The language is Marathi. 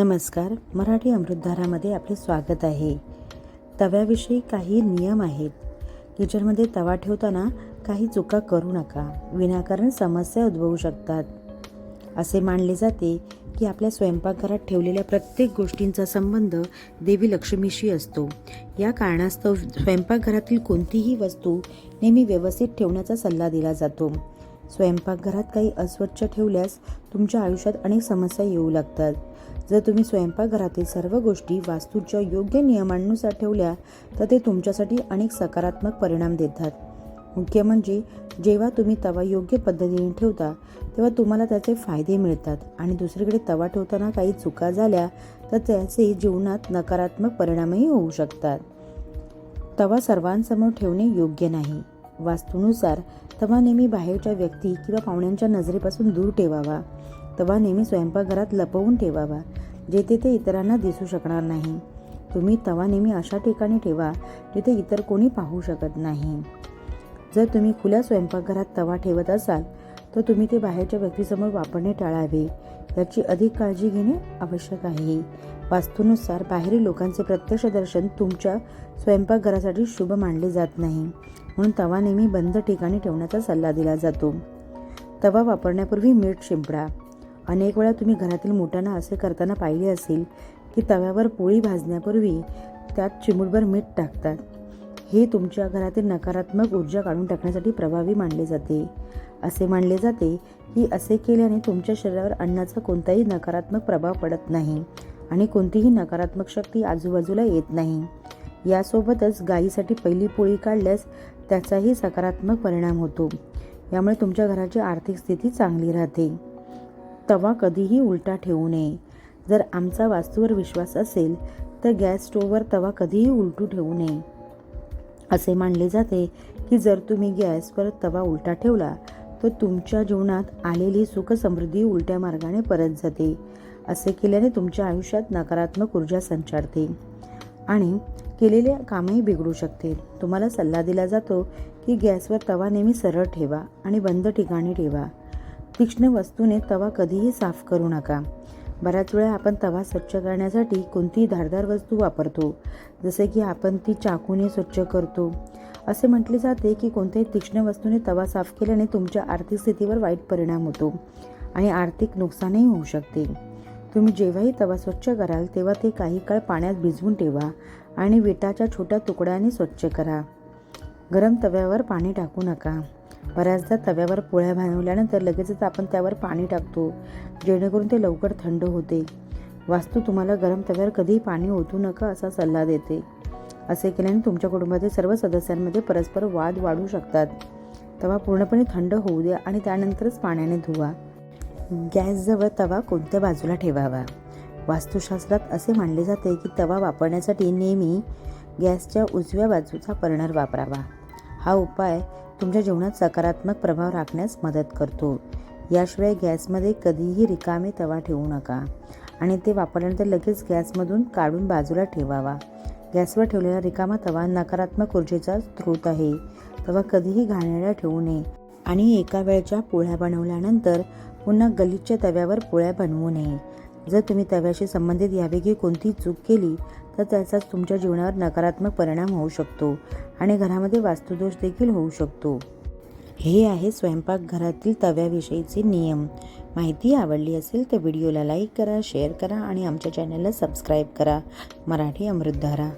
नमस्कार. मराठी अमृतधारामध्ये आपले स्वागत आहे. तव्याविषयी काही नियम आहेत. किचनमध्ये तवा ठेवताना काही चुका करू नका. विनाकारण समस्या उद्भवू शकतात. असे मानले जाते की आपल्या स्वयंपाकघरात ठेवलेल्या प्रत्येक गोष्टींचा संबंध देवी लक्ष्मीशी असतो. या कारणास्तव स्वयंपाकघरातील कोणतीही वस्तू नेहमी व्यवस्थित ठेवण्याचा सल्ला दिला जातो. स्वयंपाकघरात काही अस्वच्छ ठेवल्यास तुमच्या आयुष्यात अनेक समस्या येऊ लागतात. जर तुम्ही स्वयंपाकघरातील सर्व गोष्टी वास्तूच्या योग्य नियमांनुसार ठेवल्या तर ते तुमच्यासाठी अनेक सकारात्मक परिणाम देतात. मुख्य म्हणजे जेव्हा तुम्ही तवा योग्य पद्धतीने ठेवता तेव्हा तुम्हाला त्याचे फायदे मिळतात आणि दुसरीकडे तवा ठेवताना काही चुका झाल्या तर त्याचे जीवनात नकारात्मक परिणामही होऊ शकतात. तवा सर्वांसमोर ठेवणे योग्य नाही. वास्तूनुसार तवा नेहमी बाहेरच्या व्यक्ती किंवा पाहुण्यांच्या नजरेपासून दूर ठेवावा. तवा नेहमी स्वयंपाकघरात लपवून ठेवावा जेथे ते इतरांना दिसू शकणार नाही. तुम्ही तवा नेहमी अशा ठिकाणी ठेवा जिथे इतर कोणी पाहू शकत नाही. जर तुम्ही खुल्या स्वयंपाकघरात तवा ठेवत असाल तर तुम्ही ते बाहेरच्या व्यक्तीसमोर वापरणे टाळावे. याची अधिक काळजी घेणे आवश्यक आहे. वास्तूनुसार बाहेरील लोकांचे प्रत्यक्ष दर्शन तुमच्या स्वयंपाकघरासाठी शुभ मानले जात नाही. म्हणून तवा नेहमी बंद ठिकाणी ठेवण्याचा सल्ला दिला जातो. तवा वापरण्यापूर्वी मीठ शिंपडा. अनेक वेळा तुम्ही घरातील मोठ्यांना असे करताना पाहिले असेल की तव्यावर पोळी भाजण्यापूर्वी त्यात चिमूटभर मीठ टाकतात. हे तुमच्या घरातील नकारात्मक ऊर्जा काढून टाकण्यासाठी प्रभावी मानले जाते. असे मानले जाते की असे केल्याने तुमच्या शरीरावर अन्नाचा कोणताही नकारात्मक प्रभाव पडत नाही आणि कोणतीही नकारात्मक शक्ती आजूबाजूला येत नाही. यासोबतच गायीसाठी पहिली पोळी काढल्यास त्याचाही सकारात्मक परिणाम होतो. यामुळे तुमच्या घराची आर्थिक स्थिती चांगली राहते. तवा कधीही उलटा ठेवू नये. जर आमचा वास्तूवर विश्वास असेल तर गॅस स्टोववर तवा कधीही उलटू ठेवू नये. असे मानले जाते की जर तुम्ही गॅसवर तवा उलटा ठेवला तर तुमच्या जीवनात आलेली सुख समृद्धी उलट्या मार्गाने परत जाते. असे केल्याने तुमच्या आयुष्यात नकारात्मक ऊर्जा संचारते आणि केलेले कामही बिघडू शकते. तुम्हाला सल्ला दिला जातो की गॅसवर तवा नेहमी सरळ ठेवा आणि बंद ठिकाणी ठेवा. तीक्ष्ण वस्तूने तवा कधीही साफ करू नका. बऱ्याच वेळा आपण तवा स्वच्छ करण्यासाठी कोणतीही धारदार वस्तू वापरतो जसे की आपण ती चाकूने स्वच्छ करतो. असे म्हटले जाते की कोणत्याही तीक्ष्ण वस्तूने तवा साफ केल्याने तुमच्या आर्थिक स्थितीवर वाईट परिणाम होतो आणि आर्थिक नुकसानही होऊ शकते. तुम्ही जेव्हाही तवा स्वच्छ कराल तेव्हा ते काही काळ पाण्यात भिजवून ठेवा आणि विटाच्या छोट्या तुकड्याने स्वच्छ करा. गरम तव्यावर पाणी टाकू नका. बऱ्याचदा तव्यावर पोळ्या बनवल्यानंतर लगेचच आपण त्यावर पाणी टाकतो जेणेकरून ते लवकर थंड होते. वास्तू तुम्हाला गरम तव्यावर कधीही पाणी ओतू नका असा सल्ला देते. असे केल्याने तुमच्या कुटुंबातील सर्व सदस्यांमध्ये परस्पर वाद वाढू शकतात. तवा पूर्णपणे थंड होऊ द्या आणि त्यानंतरच पाण्याने धुवा. गॅसजवळ तवा कोणत्या बाजूला ठेवावा? वास्तुशास्त्रात असे मानले जाते की तवा वापरण्यासाठी नेहमी गॅसच्या उजव्या बाजूचा बर्नर वापरावा. हा उपाय तुमच्या जीवनात सकारात्मक प्रभाव राखण्यास मदत करतो. याशिवाय गॅसमध्ये कधीही रिकामे तवा ठेवू नका. आणि ते वापरल्यानंतर लगेच गॅसमधून काढून बाजूला ठेवावा. गॅसवर ठेवलेला रिकामा तवा नकारात्मक ऊर्जेचा स्रोत आहे. तवा कधीही घाणेरडा ठेवू नये. आणि एका वेळच्या पोळ्या बनवल्यानंतर पुन्हा गलिच्छ तव्यावर पोळ्या बनवू नये. जर तुम्ही तव्याशी संबंधित यापैकी कोणतीही चूक केली तर त्याचाच तुमच्या जीवनावर नकारात्मक परिणाम होऊ शकतो आणि घरामध्ये वास्तुदोष देखील होऊ शकतो. हे आहे स्वयंपाकघरातील तव्याविषयीचे नियम. माहिती आवडली असेल तर व्हिडिओला लाईक करा शेअर करा आणि आमच्या चॅनलला सबस्क्राईब करा. मराठी अमृतधारा.